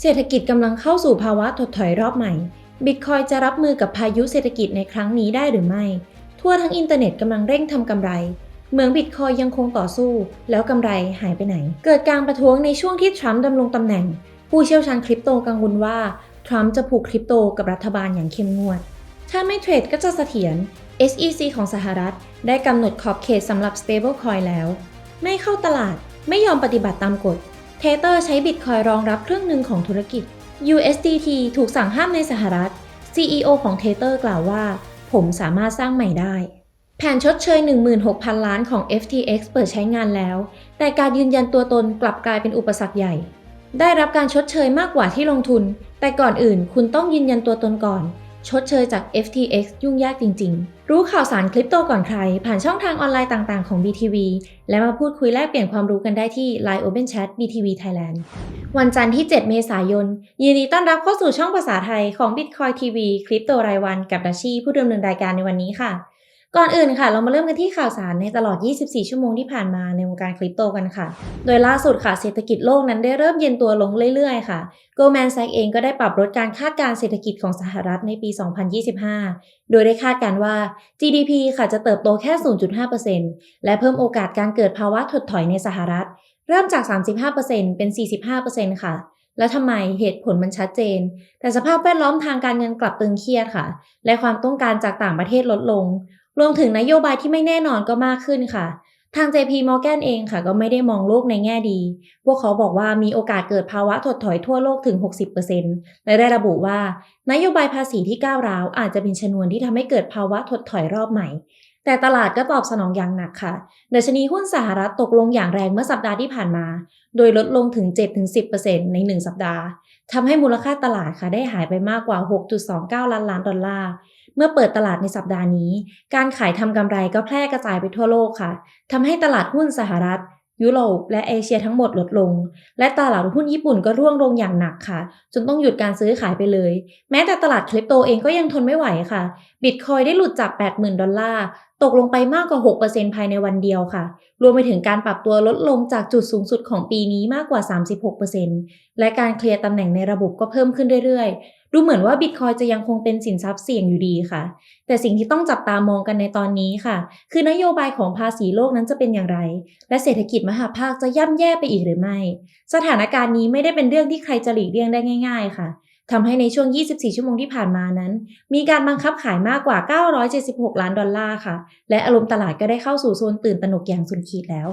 เศรษฐกิจกำลังเข้าสู่ภาวะถดถอยรอบใหม่ บิตคอยจะรับมือกับพายุเศรษฐกิจในครั้งนี้ได้หรือไม่ ทั่วทั้งอินเทอร์เน็ตกำลังเร่งทำกำไรเหมืองบิตคอยยังคงต่อสู้ แล้วกำไรหายไปไหน เกิดการประท้วงในช่วงที่ทรัมป์ดำรงตำแหน่ง ผู้เชี่ยวชาญคริปโตกังวลว่า ทรัมป์จะผูกคริปโตกับรัฐบาลอย่างเข้มงวด ถ้าไม่เทรดก็จะเสถียร SEC ของสหรัฐ ได้กำหนดขอบเขตสำหรับ stablecoin แล้ว ไม่เข้าตลาดไม่ยอมปฏิบัติตามกฎ เทเตอร์ใช้บิตคอยรองรับเครื่องหนึ่งของธุรกิจ USDT ถูกสั่งห้ามในสหรัฐ CEO ของเทเตอร์กล่าวว่า ผมสามารถสร้างใหม่ได้ แผนชดเชย 16,000 ล้านของ FTX เปิดใช้งานแล้ว แต่การยืนยันตัวตนกลับกลายเป็นอุปสรรคใหญ่ ได้รับการชดเชยมากกว่าที่ลงทุน แต่ก่อนอื่นคุณต้องยืนยันตัวตนก่อน ชดเชยจาก FTX ยุ่งยากจริง ๆ รู้ข่าวสารคริปโตก่อนใคร ผ่านช่องทางออนไลน์ต่าง ๆ ของ BTV และมาพูดคุยแลกเปลี่ยนความรู้กันได้ที่ Line Open Chat BTV Thailand วันจันทร์ที่ 7 เมษายน ยินดีต้อนรับเข้าสู่ช่องภาษาไทยของ Bitcoin TV คริปโตรายวันกับดัชชีผู้ดำเนินรายการในวันนี้ค่ะ ก่อนอื่นค่ะเรามาเริ่มกันที่ข่าวสารในตลอด 24 ชั่วโมงที่ผ่านมาในวงการคริปโตกันค่ะ โดยล่าสุดค่ะเศรษฐกิจโลกนั้นได้เริ่มเย็นตัวลงเรื่อยๆ ค่ะ Goldman Sachs เองก็ได้ปรับลดการคาดการเศรษฐกิจของสหรัฐในปี 2025 โดยได้คาดการว่า GDP ค่ะจะเติบโตแค่ 0.5%และเพิ่มโอกาสการเกิดภาวะถดถอยในสหรัฐ เริ่มจาก 35%เป็น 45%ค่ะแล้วทำไมเหตุผลมันชัดเจน แต่สภาพแวดล้อมทางการเงินกลับตึงเครียดค่ะ และความต้องการจากต่างประเทศลดลง รวมถึงนโยบายที่ไม่แน่นอนก็มากขึ้นค่ะ ทาง JP Morgan เองค่ะ ก็ไม่ได้มองโลกในแง่ดี พวกเขาบอกว่ามีโอกาสเกิดภาวะถดถอยทั่วโลกถึง 60%และได้ระบุว่า นโยบายภาษีที่ก้าวร้าว อาจจะเป็นชนวนที่ทำให้เกิดภาวะถดถอยรอบใหม่แต่ตลาดก็ตอบสนองอย่างหนักค่ะดัชนีหุ้นสหรัฐตกลงอย่างแรงเมื่อสัปดาห์ที่ผ่านมา โดยลดลงถึง 7-10%ใน 1 สัปดาห์ ทำให้มูลค่าตลาดค่ะได้หายไปมากกว่า 6.29 ล้านล้านดอลลาร์ เมื่อเปิดตลาดในสัปดาห์นี้ การขายทำกำไรก็แพร่กระจายไปทั่วโลกค่ะทำให้ตลาดหุ้นสหรัฐ ยุโรปและเอเชียทั้งหมดลดลง และตลาดหุ้นญี่ปุ่นก็ร่วงลงอย่างหนักค่ะ จนต้องหยุดการซื้อขายไปเลย แม้แต่ตลาดคริปโตเองก็ยังทนไม่ไหวค่ะ บิตคอยได้หลุดจาก 80,000 ดอลลาร์ตกลงไปมากกว่า 6%ภายในวันเดียวค่ะ รวมไปถึงการปรับตัวลดลงจากจุดสูงสุดของปีนี้มากกว่า 36%และการเคลียร์ตำแหน่งในระบบก็เพิ่มขึ้นเรื่อยๆ ดูเหมือนว่าบิตคอยจะยังคงเป็นสินทรัพย์เสี่ยงอยู่ดีค่ะ แต่สิ่งที่ต้องจับตามองกันในตอนนี้ค่ะ คือนโยบายของภาษีโลกนั้นจะเป็นอย่างไร และเศรษฐกิจมหาภาคจะย่ำแย่ไปอีกหรือไม่ สถานการณ์นี้ไม่ได้เป็นเรื่องที่ใครจะหลีกเลี่ยงได้ง่าย ๆ ค่ะ ทำให้ในช่วง 24 ชั่วโมงที่ผ่านมานั้น มีการบังคับขายมากกว่า 976 ล้านดอลลาร์ค่ะ และอารมณ์ตลาดก็ได้เข้าสู่โซนตื่นตระหนกอย่างสุดขีดแล้ว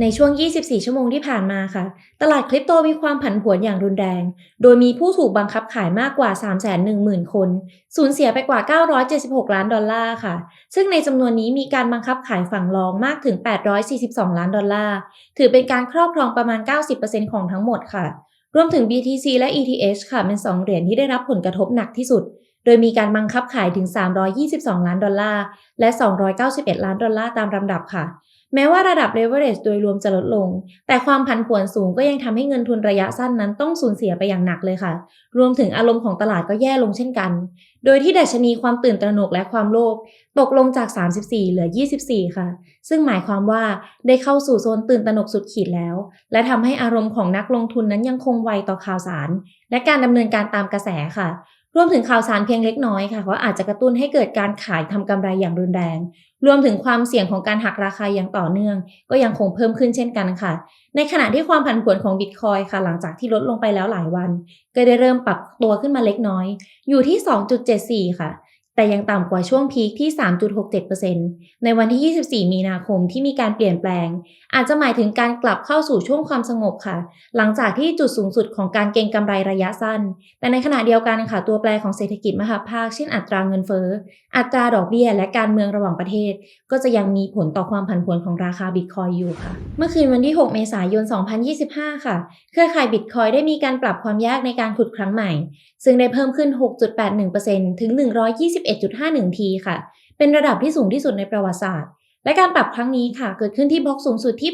ในช่วง 24 ชั่วโมงที่ผ่านมาค่ะ ตลาดคริปโตมีความผันผวนอย่างรุนแรง โดยมีผู้ถูกบังคับขายมากกว่า 310,000 คน สูญเสียไปกว่า 976 ล้านดอลลาร์ค่ะ ซึ่งในจำนวนนี้มีการบังคับขายฝั่งรองมากถึง 842 ล้านดอลลาร์ ถือเป็นการครอบครองประมาณ 90%ของทั้งหมดค่ะ รวมถึง BTC และ ETH ค่ะ เป็น 2 เหรียญที่ได้รับผลกระทบหนักที่สุด โดยมีการบังคับขายถึง 322 ล้านดอลลาร์ และ 291 ล้านดอลลาร์ตามลำดับค่ะ แม้ว่าระดับ leverage โดยรวมจะลดลง แต่ความผันผวนสูงก็ยังทำให้เงินทุนระยะสั้นนั้นต้องสูญเสียไปอย่างหนักเลยค่ะ รวมถึงอารมณ์ของตลาดก็แย่ลงเช่นกัน โดยที่ดัชนีความตื่นตระหนกและความโลภตกลงจาก 34 เหลือ 24 ค่ะ ซึ่งหมายความว่าได้เข้าสู่โซนตื่นตระหนกสุดขีดแล้ว และทำให้อารมณ์ของนักลงทุนนั้นยังคงไวต่อข่าวสาร และการดำเนินการตามกระแสค่ะรวมถึงข่าวสารเพียงเล็กน้อยค่ะก็อาจจะกระตุ้นให้เกิดการขายทำกำไรอย่างรุนแรง รวมถึงความเสี่ยงของการหักราคาอย่างต่อเนื่อง ก็ยังคงเพิ่มขึ้นเช่นกันค่ะ ในขณะที่ความผันผวนของบิตคอยค่ะ หลังจากที่ลดลงไปแล้วหลายวัน ก็ได้เริ่มปรับตัวขึ้นมาเล็กน้อย อยู่ที่ 2.74 ค่ะ แต่ยังต่ำกว่าช่วงพีคที่ 3.67%ในวันที่ 24 มีนาคมที่มีการเปลี่ยนแปลง อาจจะหมายถึงการกลับเข้าสู่ช่วงความสงบค่ะ หลังจากที่จุดสูงสุดของการเก็งกำไรระยะสั้น แต่ในขณะเดียวกันค่ะตัวแปรของเศรษฐกิจมหาภาค เช่นอัตราเงินเฟ้อ อัตราดอกเบี้ย และการเมืองระหว่างประเทศ ก็จะยังมีผลต่อความผันผวนของราคาบิตคอยอยู่ค่ะ เมื่อคืนวันที่ 6 เมษายน 2025 ค่ะ เครือข่ายบิตคอยได้มีการปรับความยากในการขุดครั้งใหม่ ซึ่งได้เพิ่มขึ้น 6.81%ถึง11.51 ทีค่ะ เป็นระดับที่สูงที่สุดในประวัติศาสตร์ และการปรับครั้งนี้ค่ะ เกิดขึ้นที่บล็อกสูงสุดที่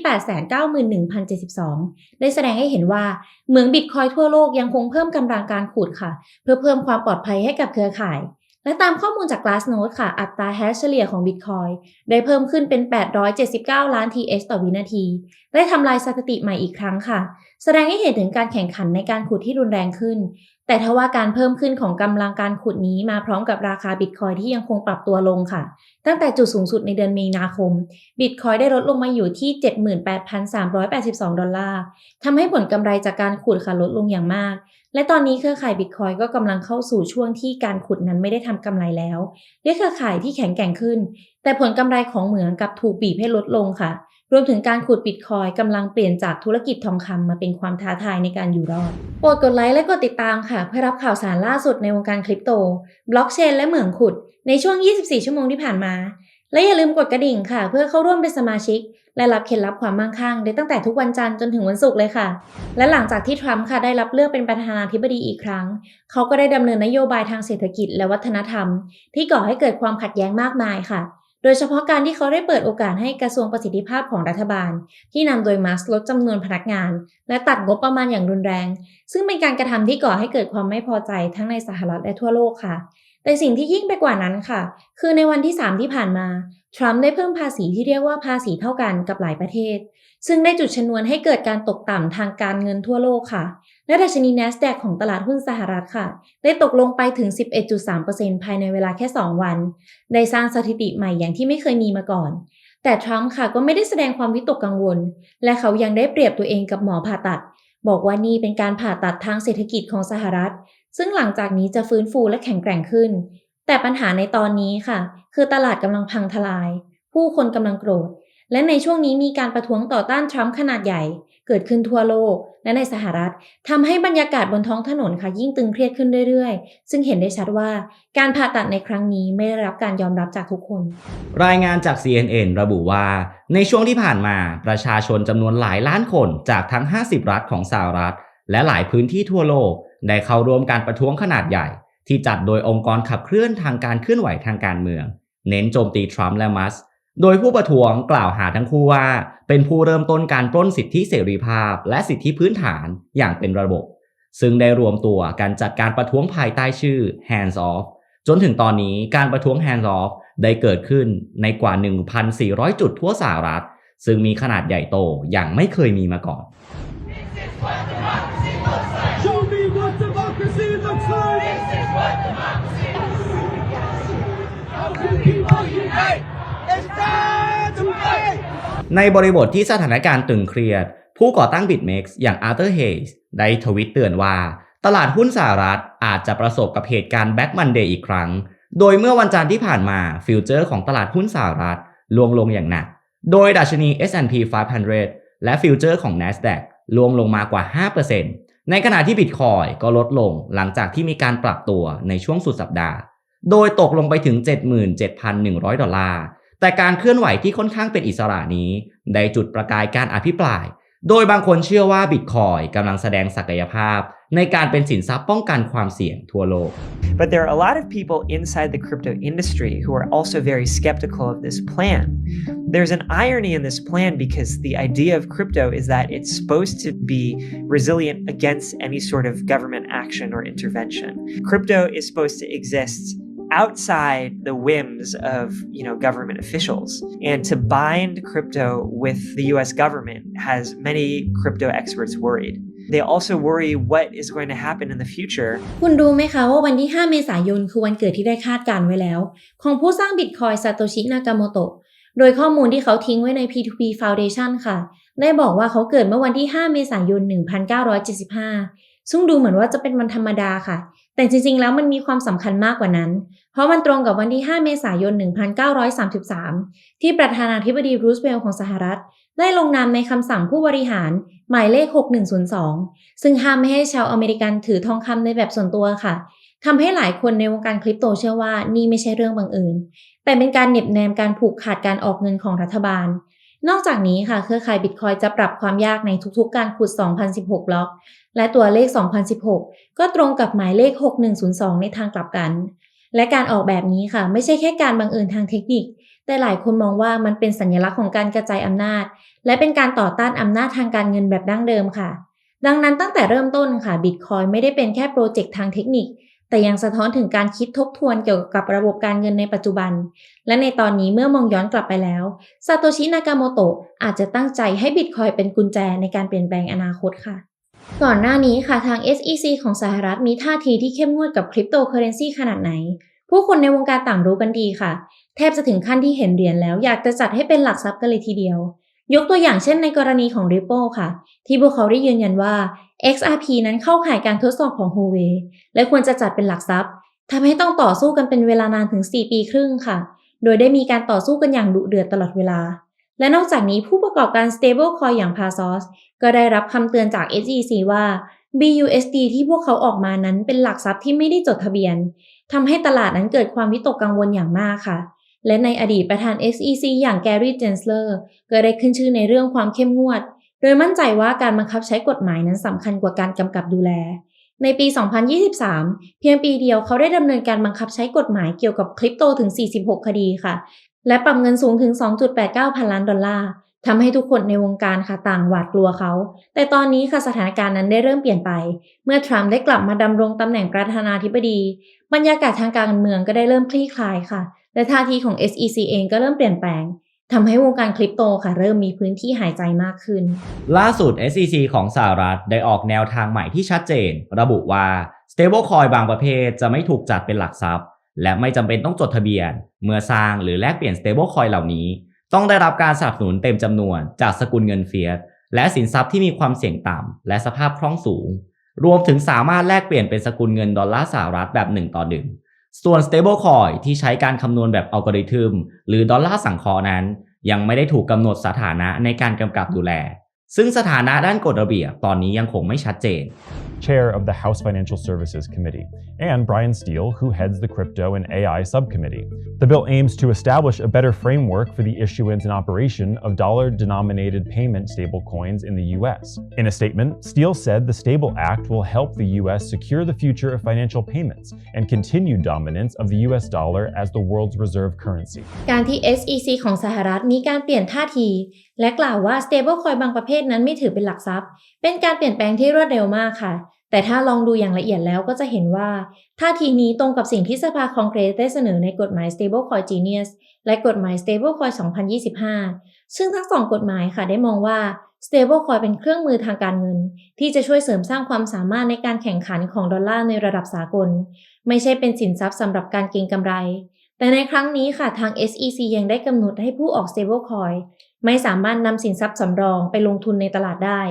891,072 ได้แสดงให้เห็นว่าเหมืองบิตคอยทั่วโลกยังคงเพิ่มกำลังการขุดค่ะ เพื่อเพิ่มความปลอดภัยให้กับเครือข่าย และตามข้อมูลจาก Glassnode ค่ะ อัตราแฮชเฉลี่ยของ Bitcoin ได้เพิ่มขึ้นเป็น 879 ล้าน TH ต่อวินาที ได้ทำลายสถิติใหม่อีกครั้งค่ะ แสดงให้เห็นถึงการแข่งขันในการขุดที่รุนแรงขึ้น แต่ทว่าการเพิ่มขึ้นของกำลังการขุดนี้มาพร้อมกับราคาบิตคอยที่ยังคงปรับตัวลงค่ะ ตั้งแต่จุดสูงสุดในเดือนมีนาคมบิตคอยได้ลดลงมาอยู่ที่ 78,382 ดอลลาร์ทำให้ผลกำไรจากการขุดค่ะลดลงอย่างมาก และตอนนี้เครือข่ายบิตคอยก็กำลังเข้าสู่ช่วงที่การขุดนั้นไม่ได้ทำกำไรแล้วด้วยเครือข่ายที่แข็งแกร่งขึ้น แต่ผลกำไรของเหมืองกับถูกบีบให้ลดลงค่ะ รวมถึงการขุดบิตคอยกำลังเปลี่ยนจากธุรกิจทองคำมาเป็นความท้าทายในการอยู่รอดโปรดกดไลค์และกดติดตามค่ะ เพื่อรับข่าวสารล่าสุดในวงการคริปโต บล็อกเชนและเหมืองขุด ในช่วง 24 ชั่วโมงที่ผ่านมา และอย่าลืมกดกระดิ่งค่ะ เพื่อเข้าร่วมเป็นสมาชิก และรับเคล็ดลับความมั่งคั่ง ได้ตั้งแต่ทุกวันจันทร์จนถึงวันศุกร์เลยค่ะ และหลังจากที่ทรัมป์ค่ะได้รับเลือกเป็นประธานาธิบดีอีกครั้ง เขาก็ได้ดำเนินนโยบายทางเศรษฐกิจและวัฒนธรรม ที่ก่อให้เกิดความขัดแย้งมากมายค่ะ โดยเฉพาะการที่เขาได้เปิดโอกาสให้กระทรวงประสิทธิภาพของรัฐบาล ที่นำโดยมาสก์ลดจำนวนพนักงาน และตัดงบประมาณอย่างรุนแรง ซึ่งเป็นการกระทำที่ก่อให้เกิดความไม่พอใจทั้งในสหรัฐและทั่วโลกค่ะ แต่สิ่งที่ยิ่งไปกว่านั้นค่ะ คือในวันที่ 3 ที่ผ่านมา ทรัมป์ได้เพิ่มภาษีที่เรียกว่าภาษีเท่ากันกับหลายประเทศ ซึ่งได้จุดชนวนให้เกิดการตกต่ำทางการเงินทั่วโลกค่ะ และดัชนี NASDAQ ของตลาดหุ้นสหรัฐค่ะ ได้ตกลงไปถึง 11.3%ภายในเวลาแค่ 2 วัน ได้สร้างสถิติใหม่อย่างที่ไม่เคยมีมาก่อน แต่ทรัมป์ค่ะก็ไม่ได้แสดงความวิตกกังวล และเขายังได้เปรียบตัวเองกับหมอผ่าตัด บอกว่านี่เป็นการผ่าตัดทางเศรษฐกิจของสหรัฐ ซึ่งหลังจากนี้จะฟื้นฟูและแข็งแกร่งขึ้น แต่ปัญหาในตอนนี้ค่ะ คือตลาดกำลังพังทลาย ผู้คนกำลังโกรธ และในช่วงนี้มีการประท้วงต่อต้านทรัมป์ขนาดใหญ่ เกิดขึ้นทั่วโลก และในสหรัฐทำให้บรรยากาศบนท้องถนนค่ะ ยิ่งตึงเครียดขึ้นเรื่อยๆ ซึ่งเห็นได้ชัดว่าการผ่าตัดในครั้งนี้ไม่ได้รับการยอมรับจากทุกคน รายงานจาก CNN ระบุว่า ในช่วงที่ผ่านมาประชาชนจำนวนหลายล้านคนจากทั้ง 50 รัฐของสหรัฐ และหลายพื้นที่ทั่วโลก ได้เข้าร่วมการประท้วงขนาดใหญ่ ที่จัดโดยองค์กรขับเคลื่อนทางการเคลื่อนไหวทางการเมือง เน้นโจมตีทรัมป์และมัสโดยผู้ประท้วงกล่าวหาทั้งคู่ว่า เป็นผู้เริ่มต้นการปล้นสิทธิเสรีภาพ และสิทธิพื้นฐานอย่างเป็นระบบ ซึ่งได้รวมตัวการจัดการประท้วงภายใต้ชื่อ Hands Off จนถึงตอนนี้การประท้วง Hands Off ได้เกิดขึ้นในกว่า 1,400 จุดทั่วสหรัฐ ซึ่งมีขนาดใหญ่โตอย่างไม่เคยมีมาก่อน ในบริบทที่สถานการณ์ตึงเครียด ผู้ก่อตั้ง BitMEX อย่าง Arthur Hayes ได้ทวิตเตือนว่า ตลาดหุ้นสหรัฐอาจจะประสบกับเหตุการณ์ Black Monday อีกครั้ง โดยเมื่อวันจันทร์ที่ผ่านมาฟิวเจอร์ของตลาดหุ้นสหรัฐลวงลงอย่างหนัก โดยดัชนี S&P 500 และฟิวเจอร์ของ NASDAQ ลวงลงมากว่า 5%ในขณะที่ Bitcoin ก็ลดลงหลังจากที่มีการปรับตัวในช่วงสุดสัปดาห์ โดยตกลงไปถึง 77,100 ดอลลาร์ แต่การเคลื่อนไหวที่ค่อนข้างเป็นอิสระนี้ ได้จุดประกายการอภิปราย โดยบางคนเชื่อว่าบิตคอยกำลังแสดงศักยภาพ ในการเป็นสินทรัพย์ป้องกันความเสี่ยงทั่วโลก But there are a lot of people inside the crypto industry who are also very skeptical of this plan. There's an irony in this plan because the idea of crypto is that it's supposed to be resilient against any sort of government action or intervention. Crypto is supposed to exist outside the whims of you know government officials and to bind crypto with the US government has many crypto experts worried they also worry what is going to happen in the future คุณรู้ไหมคะว่าวันที่ 5 เมษายนคือวันเกิดที่ได้คาดการไว้แล้ว ของผู้สร้างบิตคอยซาโตชินากาโมโตะโดยข้อมูลที่เขาทิ้งไว้ใน P2P Foundation ค่ะ ได้บอกว่าเขาเกิดเมื่อวันที่ 5 เมษายน 1975 ซึ่งดูเหมือนว่าจะเป็นวันธรรมดาค่ะ แต่จริงๆ แล้วมันมีความสำคัญมากกว่านั้น เพราะมันตรงกับวันที่ 5 เมษายน 1933 ที่ประธานาธิบดีรูสเวลล์ของสหรัฐ ได้ลงนามในคำสั่งผู้บริหารหมายเลข 6102 ซึ่งห้ามไม่ให้ชาวอเมริกันถือทองคำในแบบส่วนตัวค่ะทำให้หลายคนในวงการคริปโตเชื่อว่านี่ไม่ใช่เรื่องบังเอิญแต่เป็นการเหน็บแนมการผูกขาดการออกเงินของรัฐบาล นอกจากนี้ค่ะ เครือข่ายบิตคอยจะปรับความยากในทุกๆ การขุด 2016 บล็อก และตัวเลข 2016 ก็ตรงกับหมายเลข 6102 ในทางกลับกัน และการออกแบบนี้ค่ะ ไม่ใช่แค่การบังเอิญทางเทคนิค แต่หลายคนมองว่ามันเป็นสัญลักษณ์ของการกระจายอำนาจ และเป็นการต่อต้านอำนาจทางการเงินแบบดั้งเดิมค่ะ ดังนั้นตั้งแต่เริ่มต้นค่ะบิตคอยไม่ได้เป็นแค่โปรเจกต์ทางเทคนิค แต่ยังสะท้อนถึงการคิดทบทวนเกี่ยวกับระบบการเงินในปัจจุบัน และในตอนนี้เมื่อมองย้อนกลับไปแล้วซาโตชินากาโมโตะอาจจะตั้งใจให้บิตคอยเป็นกุญแจในการเปลี่ยนแปลงอนาคตค่ะ ก่อนหน้านี้ค่ะทาง SEC ของสหรัฐมีท่าทีที่เข้มงวดกับคริปโตเคอเรนซีขนาดไหน ผู้คนในวงการต่างรู้กันดีค่ะ แทบจะถึงขั้นที่เห็นเหรียญแล้วอยากจะจัดให้เป็นหลักทรัพย์กันเลยทีเดียว ยกตัวอย่างเช่นในกรณีของ Ripple ค่ะ ที่พวกเขาได้ยืนยันว่า XRP นั้นเข้าข่ายการทดสอบของ Huawei และควรจะจัดเป็นหลักทรัพย์ทำให้ต้องต่อสู้กันเป็นเวลานานถึง 4 ปีครึ่งค่ะ โดยได้มีการต่อสู้กันอย่างดุเดือดตลอดเวลา และนอกจากนี้ผู้ประกอบการ stablecoin อย่าง Paxos ก็ได้รับคำเตือนจาก SEC ว่า BUSD ที่พวกเขาออกมานั้นเป็นหลักทรัพย์ที่ไม่ได้จดทะเบียนทำให้ตลาดนั้นเกิดความวิตกกังวลอย่างมากค่ะ และในอดีตประธาน SEC อย่าง Gary Gensler ก็ได้ขึ้นชื่อในเรื่องความเข้มงวด โดยมั่นใจว่าการบังคับใช้กฎหมายนั้นสำคัญกว่าการกำกับดูแล ในปี 2023 เพียงปีเดียวเขาได้ดำเนินการบังคับใช้กฎหมายเกี่ยวกับคริปโตถึง 46 คดีค่ะ และปรับเงินสูงถึง 2.89 พันล้านดอลลาร์ทำให้ทุกคนในวงการค่ะต่างหวาดกลัวเขา แต่ตอนนี้ค่ะสถานการณ์นั้นได้เริ่มเปลี่ยนไป เมื่อทรัมป์ได้กลับมาดำรงตำแหน่งประธานาธิบดี บรรยากาศทางการเมืองก็ได้เริ่มคลี่คลายค่ะ และท่าทีของ SEC เองก็เริ่มเปลี่ยนแปลงทำให้วงการคริปโตค่ะ เริ่มมีพื้นที่หายใจมากขึ้น ล่าสุด SEC ของสหรัฐได้ออกแนวทางใหม่ที่ชัดเจน ระบุว่า stablecoin บางประเภทจะไม่ถูกจัดเป็นหลักทรัพย์ และไม่จำเป็นต้องจดทะเบียน เมื่อสร้างหรือแลกเปลี่ยน stablecoin เหล่านี้ ต้องได้รับการสนับสนุนเต็มจำนวนจากสกุลเงินเฟียสและสินทรัพย์ที่มีความเสี่ยงต่ำและสภาพคล่องสูง รวมถึงสามารถแลกเปลี่ยนเป็นสกุลเงินดอลลาร์สหรัฐแบบ1ต่อ1ส่วน stablecoin ที่ใช้การคำนวณแบบอัลกอริทึมหรือดอลลาร์สังเคราะห์นั้น ยังไม่ได้ถูกกำหนดสถานะในการกำกับดูแล ซึ่งสถานะด้านกฎระเบียบตอนนี้ยังคงไม่ชัดเจน chair of the House Financial Services Committee, and Brian Steele, who heads the Crypto and AI Subcommittee. The bill aims to establish a better framework for the issuance and operation of dollar denominated payment stablecoins in the U.S. In a statement, Steele said the Stable Act will help the U.S. secure the future of financial payments and continued dominance of the U.S. dollar as the world's reserve currency. การที่ SEC ของสหรัฐมีการเปลี่ยนท่าที และกล่าวว่า stablecoin บางประเภท นั้นไม่ถือเป็นหลักทรัพย์ เป็นการเปลี่ยนแปลงที่รวดเร็วมากค่ะ แต่ถ้าลองดูอย่างละเอียดแล้วก็จะเห็นว่าท่าทีนี้ตรงกับสิ่งที่สภาคองเกรสได้เสนอในกฎหมาย stablecoin genius และกฎหมาย stablecoin 2025 ซึ่งทั้งสองกฎหมายค่ะได้มองว่า stablecoin เป็นเครื่องมือทางการเงิน ที่จะช่วยเสริมสร้างความสามารถในการแข่งขันของดอลลาร์ในระดับสากล ไม่ใช่เป็นสินทรัพย์สำหรับการเก็งกำไรแต่ในครั้งนี้ค่ะทาง SEC ยังได้กำหนดให้ผู้ออก stablecoin ไม่สามารถนำสินทรัพย์สำรองไปลงทุนในตลาดได้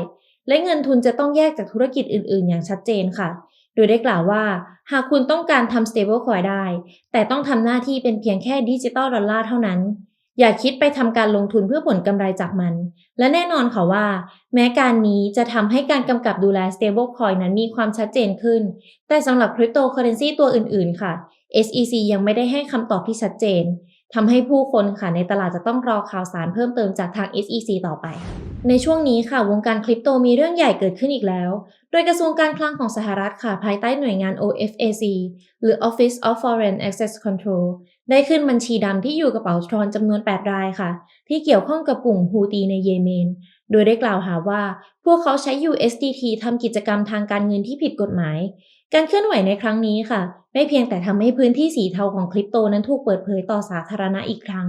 และเงินทุนจะต้องแยกจากธุรกิจอื่น ๆ อย่างชัดเจนค่ะ โดยได้กล่าวว่า หากคุณต้องการทำ stablecoin ได้ แต่ต้องทำหน้าที่เป็นเพียงแค่ดิจิตอลดอลลาร์เท่านั้น อย่าคิดไปทำการลงทุนเพื่อผลกำไรจากมัน และแน่นอนค่ะว่า แม้การนี้จะทำให้การกำกับดูแล stablecoin นั้นมีความชัดเจนขึ้น แต่สำหรับ cryptocurrency ตัวอื่น ๆ ค่ะ SEC ยังไม่ได้ให้คำตอบที่ชัดเจน ทำให้ผู้คนค่ะในตลาดจะต้องรอข่าวสารเพิ่มเติมจากทาง SEC ต่อไป ในช่วงนี้ค่ะวงการคริปโตมีเรื่องใหญ่เกิดขึ้นอีกแล้ว โดยกระทรวงการคลังของสหรัฐค่ะภายใต้หน่วยงาน OFAC หรือ Office of Foreign Access Control ได้ขึ้นบัญชีดำที่อยู่กระเป๋าทรอนจำนวน 8 รายค่ะ ที่เกี่ยวข้องกับกลุ่มฮูตีในเยเมน โดยได้กล่าวหาว่า พวกเขาใช้ USDT ทำกิจกรรมทางการเงินที่ผิดกฎหมาย การเคลื่อนไหวในครั้งนี้ค่ะ ไม่เพียงแต่ทำให้พื้นที่สีเทาของคริปโตนั้นถูกเปิดเผยต่อสาธารณะอีกครั้ง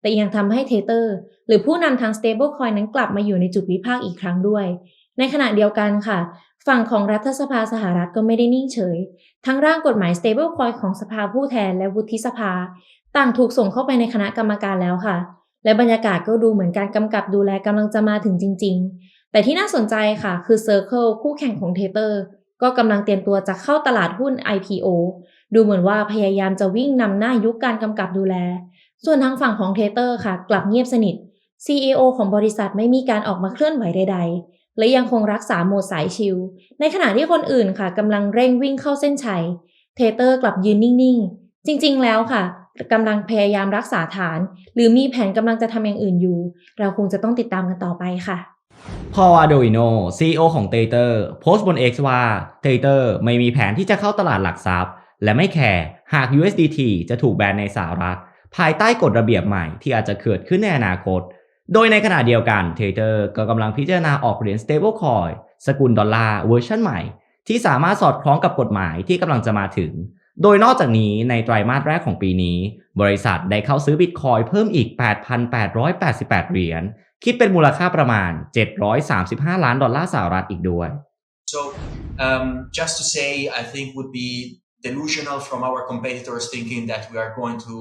แต่ยังทำให้เทเตอร์ หรือผู้นำทาง stablecoin นั้นกลับมาอยู่ในจุดวิพากษ์อีกครั้งด้วย ในขณะเดียวกันค่ะ ฝั่งของรัฐสภาสหรัฐก็ไม่ได้นิ่งเฉย ทั้งร่างกฎหมาย stablecoin ของสภาผู้แทนและวุฒิสภา ต่างถูกส่งเข้าไปในคณะกรรมการแล้วค่ะ และบรรยากาศก็ดูเหมือนการกำกับดูแลกำลังจะมาถึงจริง ๆ แต่ที่น่าสนใจค่ะ คือ Circle คู่แข่งของเทเตอร์ ก็กำลังเตรียมตัวจะเข้าตลาดหุ้น IPO ดูเหมือนว่าพยายามจะวิ่งนำหน้ายุคการกำกับดูแล ส่วนทางฝั่งของเทเตอร์ค่ะ กลับเงียบสนิท CEO ของบริษัทไม่มีการออกมาเคลื่อนไหวใด ๆ และยังคงรักษาโหมดสายชิล ในขณะที่คนอื่นค่ะกำลังเร่งวิ่งเข้าเส้นชัย เทเตอร์กลับยืนนิ่งๆ จริง ๆ แล้วค่ะกำลังพยายามรักษาฐาน หรือมีแผนกำลังจะทำอย่างอื่นอยู่ เราคงจะต้องติดตามกันต่อไปค่ะ พอลอาโดอิโน CEO ของ Tether โพสต์บน X ว่า Tether ไม่มีแผนที่จะเข้าตลาดหลักทรัพย์ และไม่แคร์หาก USDT จะถูกแบนในสหรัฐ ภายใต้กฎระเบียบใหม่ที่อาจจะเกิดขึ้นในอนาคต โดยในขณะเดียวกัน Tether ก็กำลังพิจารณาออกเหรียญ stablecoin สกุลดอลลาร์เวอร์ชันใหม่ ที่สามารถสอดคล้องกับกฎหมายที่กำลังจะมาถึง โดยนอกจากนี้ในไตรมาสแรกของปีนี้ บริษัทได้เข้าซื้อบิตคอยเพิ่มอีก 8,888 เหรียญ คิดเป็นมูลค่าประมาณ 735 ล้านดอลลาร์สหรัฐอีกด้วย So um, just to say, I think would be delusional from our competitors thinking that we are going to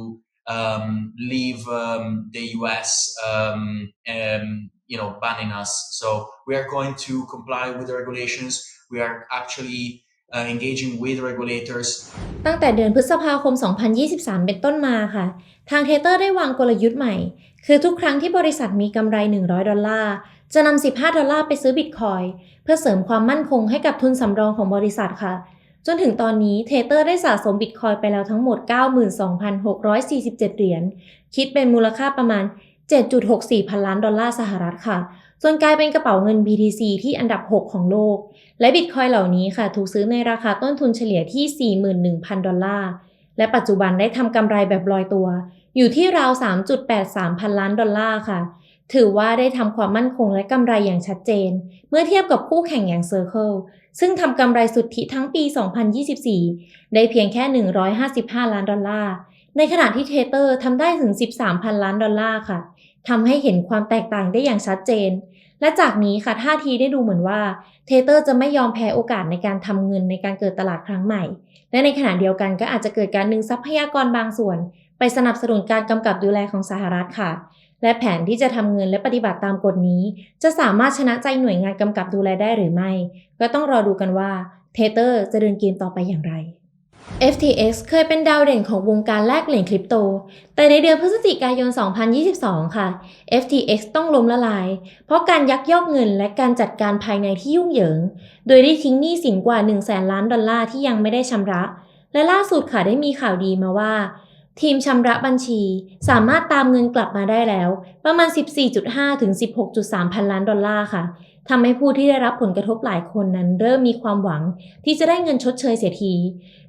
um, leave um, the US, um, um, you know, banning us. So we are going to comply with the regulations. We are actually uh, engaging with regulators ตั้งแต่เดือนพฤษภาคม 2023 เป็นต้นมาค่ะ ทางเทเตอร์ได้วางกลยุทธ์ใหม่ คือทุกครั้งที่บริษัทมีกำไร 100 ดอลลาร์ จะนำ 15 ดอลลาร์ไปซื้อบิตคอยเพื่อเสริมความมั่นคงให้กับทุนสำรองของบริษัทค่ะ จนถึงตอนนี้เทเตอร์ได้สะสมบิตคอยไปแล้วทั้งหมด 92,647 เหรียญ คิดเป็นมูลค่าประมาณ 7.64 พันล้านดอลลาร์สหรัฐค่ะ จนกลายเป็นกระเป๋าเงิน BTC ที่อันดับ 6 ของโลก และบิตคอยเหล่านี้ค่ะ ถูกซื้อในราคาต้นทุนเฉลี่ยที่ 41,000 ดอลลาร์ และปัจจุบันได้ทำกำไรแบบลอยตัว อยู่ที่ราว 3.83 พันล้านดอลลาร์ค่ะ ถือว่าได้ทำความมั่นคงและกำไรอย่างชัดเจน เมื่อเทียบกับคู่แข่งอย่าง Circle ซึ่งทำกำไรสุทธิทั้งปี 2024 ได้เพียงแค่ 155 ล้านดอลลาร์ ในขณะที่เทเตอร์ทำได้ถึง 13,000ล้านดอลลาร์ค่ะทำให้เห็นความแตกต่างได้อย่างชัดเจน และจากนี้ค่ะท่าทีได้ดูเหมือนว่าเทเตอร์จะไม่ยอมแพ้โอกาสในการทำเงินในการเกิดตลาดครั้งใหม่ และในขณะเดียวกันก็อาจจะเกิดการดึงทรัพยากรบางส่วน ไปสนับสนุนการกำกับดูแลของสหรัฐค่ะ และแผนที่จะทำเงินและปฏิบัติตามกฎนี้ จะสามารถชนะใจหน่วยงานกำกับดูแลได้หรือไม่ ก็ต้องรอดูกันว่าเทเตอร์จะเดินเกมต่อไปอย่างไร FTX เคยเป็นดาวเด่นของวงการแลกเหรียญคริปโต แต่ในเดือนพฤศจิกายน 2022 ค่ะ FTX ต้องล้มละลาย เพราะการยักยอกเงินและการจัดการภายในที่ยุ่งเหยิง โดยได้ทิ้งหนี้สินกว่า 1 0 0 0 0แสนล้านดอลลาร์ที่ยังไม่ได้ชำระ และล่าสุดค่ะได้มีข่าวดีมาว่า ทีมชำระบัญชี สามารถตามเงินกลับมาได้แล้ว ประมาณ 14.5 ถึง 16.3 พันล้านดอลลาร์ค่ะทำให้ผู้ที่ได้รับผลกระทบหลายคนนั้น เริ่มมีความหวังที่จะได้เงินชดเชยเสียที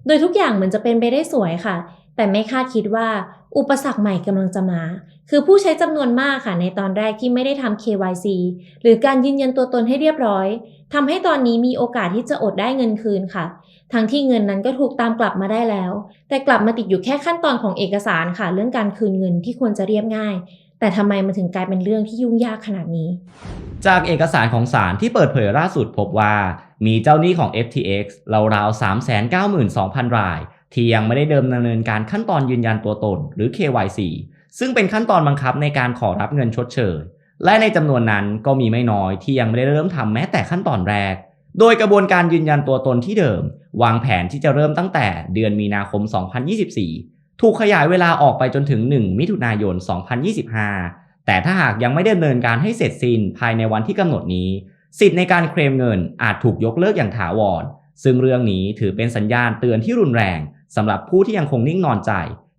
โดยทุกอย่างเหมือนจะเป็นไปได้สวยค่ะ แต่ไม่คาดคิดว่าอุปสรรคใหม่กำลังจะมา คือผู้ใช้จำนวนมากค่ะในตอนแรกที่ไม่ได้ทำ KYC หรือการยืนยันตัวตนให้เรียบร้อยทำให้ตอนนี้มีโอกาสที่จะอดได้เงินคืนค่ะ ทั้งที่เงินนั้นก็ถูกตามกลับมาได้แล้ว แต่กลับมาติดอยู่แค่ขั้นตอนของเอกสารค่ะ เรื่องการคืนเงินที่ควรจะเรียบง่าย แต่ทำไมมันถึงกลายเป็นเรื่องที่ยุ่งยากขนาดนี้ จากเอกสารของศาลที่เปิดเผยล่าสุดพบว่า มีเจ้าหนี้ของ FTX ราวๆ392,000 ราย ที่ยังไม่ได้เดิมดำเนินการขั้นตอนยืนยันตัวตน หรือ KYC ซึ่งเป็นขั้นตอนบังคับในการขอรับเงินชดเชยและในจำนวนนั้นก็มีไม่น้อยที่ยังไม่ได้เริ่มทำแม้แต่ขั้นตอนแรก โดยกระบวนการยืนยันตัวตนที่เดิม วางแผนที่จะเริ่มตั้งแต่เดือนมีนาคม 2024 ถูกขยายเวลาออกไปจนถึง 1 มิถุนายน 2025 แต่ถ้าหากยังไม่ดำเนินการให้เสร็จสิ้นภายในวันที่กำหนดนี้ สิทธิ์ในการเคลมเงินอาจถูกยกเลิกอย่างถาวร ซึ่งเรื่องนี้ถือเป็นสัญญาณเตือนที่รุนแรงสำหรับผู้ที่ยังคงนิ่งนอนใจ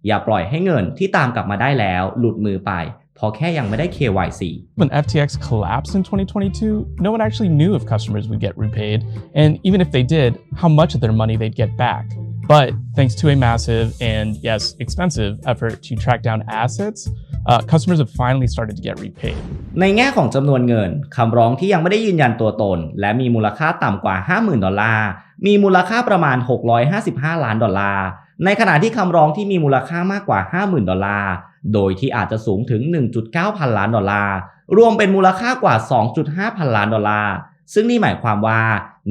อย่าปล่อยให้เงินที่ตามกลับมาได้แล้ว หลุดมือไป พราะแค่ยังไม่ได้ KYC When FTX collapsed in 2022, no one actually knew if customers would get repaid, and even if they did, how much of their money they'd get back. But thanks to a massive and, yes, expensive effort to track down assets, uh, customers have finally started to get repaid. ในแง่ของจำนวนเงินคำร้องที่ยังไม่ได้ยืนยันตัวตน และมีมูลค่าต่ำกว่า 50,000 ดอลลาร์ มีมูลค่าประมาณ 655 ล้านดอลลาร์ ในขณะที่คำร้องที่มีมูลค่ามากกว่า 50,000 ดอลลาร์ โดยที่อาจจะสูงถึง 1.9 พันล้านดอลลาร์ รวมเป็นมูลค่ากว่า 2.5 พันล้านดอลลาร์ ซึ่งนี่หมายความว่า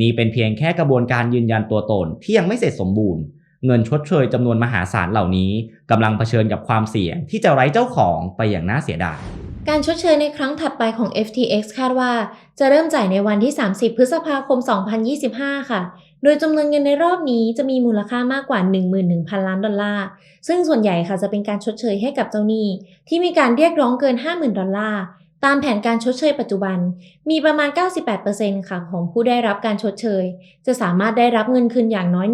นี่เป็นเพียงแค่กระบวนการยืนยันตัวตนที่ยังไม่เสร็จสมบูรณ์ เงินชดเชยจำนวนมหาศาลเหล่านี้กำลังเผชิญกับความเสี่ยงที่จะไร้เจ้าของไปอย่างน่าเสียดายการชดเชยในครั้งถัดไปของ FTX คาดว่า จะเริ่มจ่ายในวันที่ 30 พฤษภาคม 2025 ค่ะ โดยจำนวนเงินในรอบนี้จะมีมูลค่ามากกว่า 11,000 ล้านดอลลาร์ ซึ่งส่วนใหญ่ค่ะจะเป็นการชดเชยให้กับเจ้าหนี้ ที่มีการเรียกร้องเกิน 50,000 ดอลลาร์ ตามแผนการชดเชยปัจจุบัน มีประมาณ 98%ค่ะของผู้ได้รับการชดเชย จะสามารถได้รับเงินคืนอย่างน้อย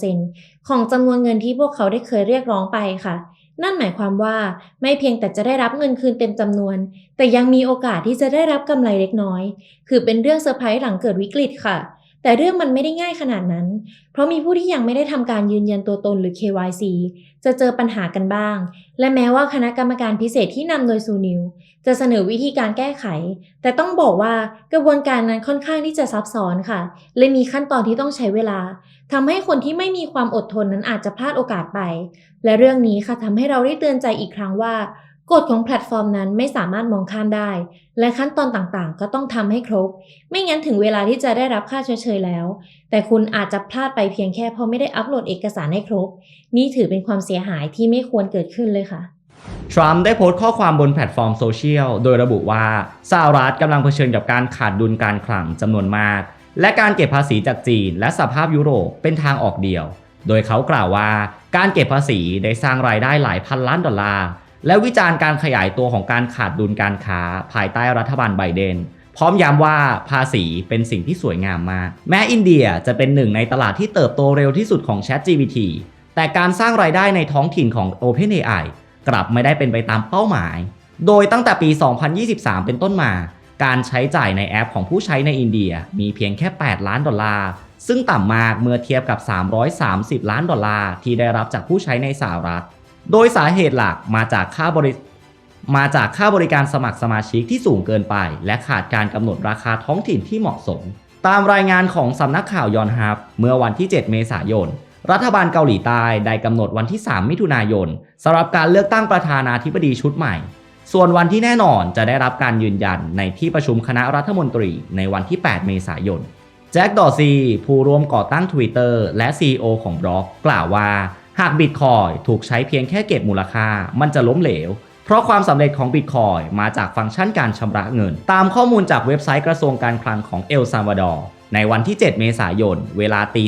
118%ของจำนวนเงินที่พวกเขาได้เคยเรียกร้องไปค่ะนั่นหมายความว่าไม่เพียงแต่จะได้รับเงินคืนเต็มจำนวน แต่ยังมีโอกาสที่จะได้รับกำไรเล็กน้อย คือเป็นเรื่องเซอร์ไพรส์หลังเกิดวิกฤตค่ะ แต่เรื่องมันไม่ได้ง่ายขนาดนั้น เพราะมีผู้ที่ยังไม่ได้ทำการยืนยันตัวตนหรือ KYC จะเจอปัญหากันบ้าง และแม้ว่าคณะกรรมการพิเศษที่นำโดยซูนิว จะเสนอวิธีการแก้ไข แต่ต้องบอกว่ากระบวนการนั้นค่อนข้างที่จะซับซ้อนค่ะ และมีขั้นตอนที่ต้องใช้เวลาทำให้คนที่ไม่มีความอดทนนั้นอาจจะพลาดโอกาสไป และเรื่องนี้ค่ะทำให้เราได้เตือนใจอีกครั้งว่า กฎของแพลตฟอร์มนั้นไม่สามารถมองข้ามได้ และขั้นตอนต่างๆ ก็ต้องทำให้ครบ ไม่งั้นถึงเวลาที่จะได้รับค่าชดเชยแล้ว แต่คุณอาจจะพลาดไปเพียงแค่เพราะไม่ได้อัปโหลดเอกสารให้ครบ นี่ถือเป็นความเสียหายที่ไม่ควรเกิดขึ้นเลยค่ะ ทรัมป์ได้โพสต์ข้อความบนแพลตฟอร์มโซเชียล โดยระบุว่าสหรัฐกำลังเผชิญกับการขาดดุลการคลังจำนวนมาก และการเก็บภาษีจากจีน และสภาพยุโรปเป็นทางออกเดียว โดยเขากล่าวว่า การเก็บภาษีได้สร้างรายได้หลายพันล้านดอลลาร์ และวิจารณ์การขยายตัวของการขาดดุลการค้า ภายใต้รัฐบาลไบเดน พร้อมย้ำว่าภาษีเป็นสิ่งที่สวยงามมาก แม้อินเดียจะเป็นหนึ่งในตลาดที่เติบโตเร็วที่สุดของ ChatGPT แต่การสร้างรายได้ในท้องถิ่นของ OpenAI กลับไม่ได้เป็นไปตามเป้าหมาย โดยตั้งแต่ปี 2023 เป็นต้นมา การใช้จ่ายในแอปของผู้ใช้ในอินเดียมีเพียงแค่ 8 ล้านดอลลาร์ ซึ่งต่ำมากเมื่อเทียบกับ 330 ล้านดอลลาร์ที่ได้รับจากผู้ใช้ในสหรัฐ โดยสาเหตุหลักมาจากค่าบริมาจากค่าบริการสมัครสมาชิกที่สูงเกินไป และขาดการกำหนดราคาท้องถิ่นที่เหมาะสม ตามรายงานของสำนักข่าวยอนฮับเมื่อวันที่ 7 เมษายน รัฐบาลเกาหลีใต้ได้กำหนดวันที่ 3 มิถุนายนสำหรับการเลือกตั้งประธานาธิบดีชุดใหม่ ส่วนวันที่แน่นอนจะได้รับการยืนยันในที่ประชุมคณะรัฐมนตรีในวันที่ 8 เมษายน แจ็คดอซีผู้ร่วมก่อตั้ง Twitter และ CEO ของบล็อก กล่าวว่า หากบิตคอยถูกใช้เพียงแค่เก็บมูลค่า มันจะล้มเหลว เพราะความสำเร็จของบิตคอยมาจากฟังก์ชันการชำระเงิน ตามข้อมูลจากเว็บไซต์กระทรวงการคลังของเอลซาวาดอร์ในวันที่ 7 เมษายน เวลาตี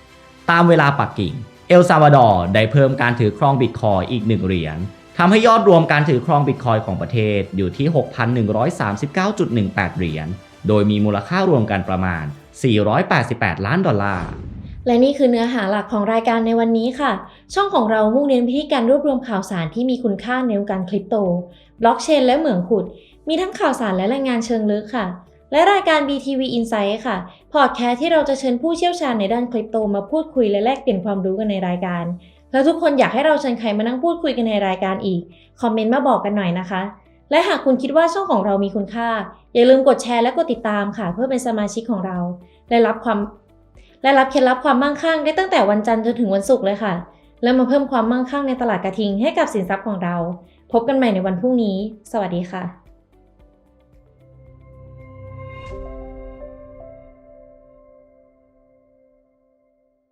4ตามเวลาปักกิ่ง เอลซาวาดอร์ได้เพิ่มการถือครองบิตคอยอีกหนึ่งเหรียญทำให้ยอดรวมการถือครองบิตคอยของประเทศอยู่ที่ 6,139.18 เหรียญ โดยมีมูลค่ารวมกันประมาณ 488 ล้านดอลลาร์ และนี่คือเนื้อหาหลักของรายการในวันนี้ค่ะ ช่องของเรามุ่งเน้นไปที่การรวบรวมข่าวสารที่มีคุณค่าในวงการคริปโต บล็อกเชนและเหมืองขุด มีทั้งข่าวสารและรายงานเชิงลึกค่ะ และรายการ BTV Insight ค่ะ พอดแคสต์ที่เราจะเชิญผู้เชี่ยวชาญในด้านคริปโตมาพูดคุยและแลกเปลี่ยนความรู้กันในรายการ แล้วทุกคนอยากให้เราเชิญใครมานั่งพูดคุยกันในรายการอีก คอมเมนต์มาบอกกันหน่อยนะคะ และหากคุณคิดว่าช่องของเรามีคุณค่า อย่าลืมกดแชร์และกดติดตามค่ะ เพื่อเป็นสมาชิกของเรา และรับความ และรับเคล็ดลับความมั่งคั่งได้ตั้งแต่วันจันทร์จนถึงวันศุกร์เลยค่ะ แล้วมาเพิ่มความมั่งคั่งในตลาดกระทิงให้กับสินทรัพย์ของเรา พบกันใหม่ในวันพรุ่งนี้ สวัสดีค่ะ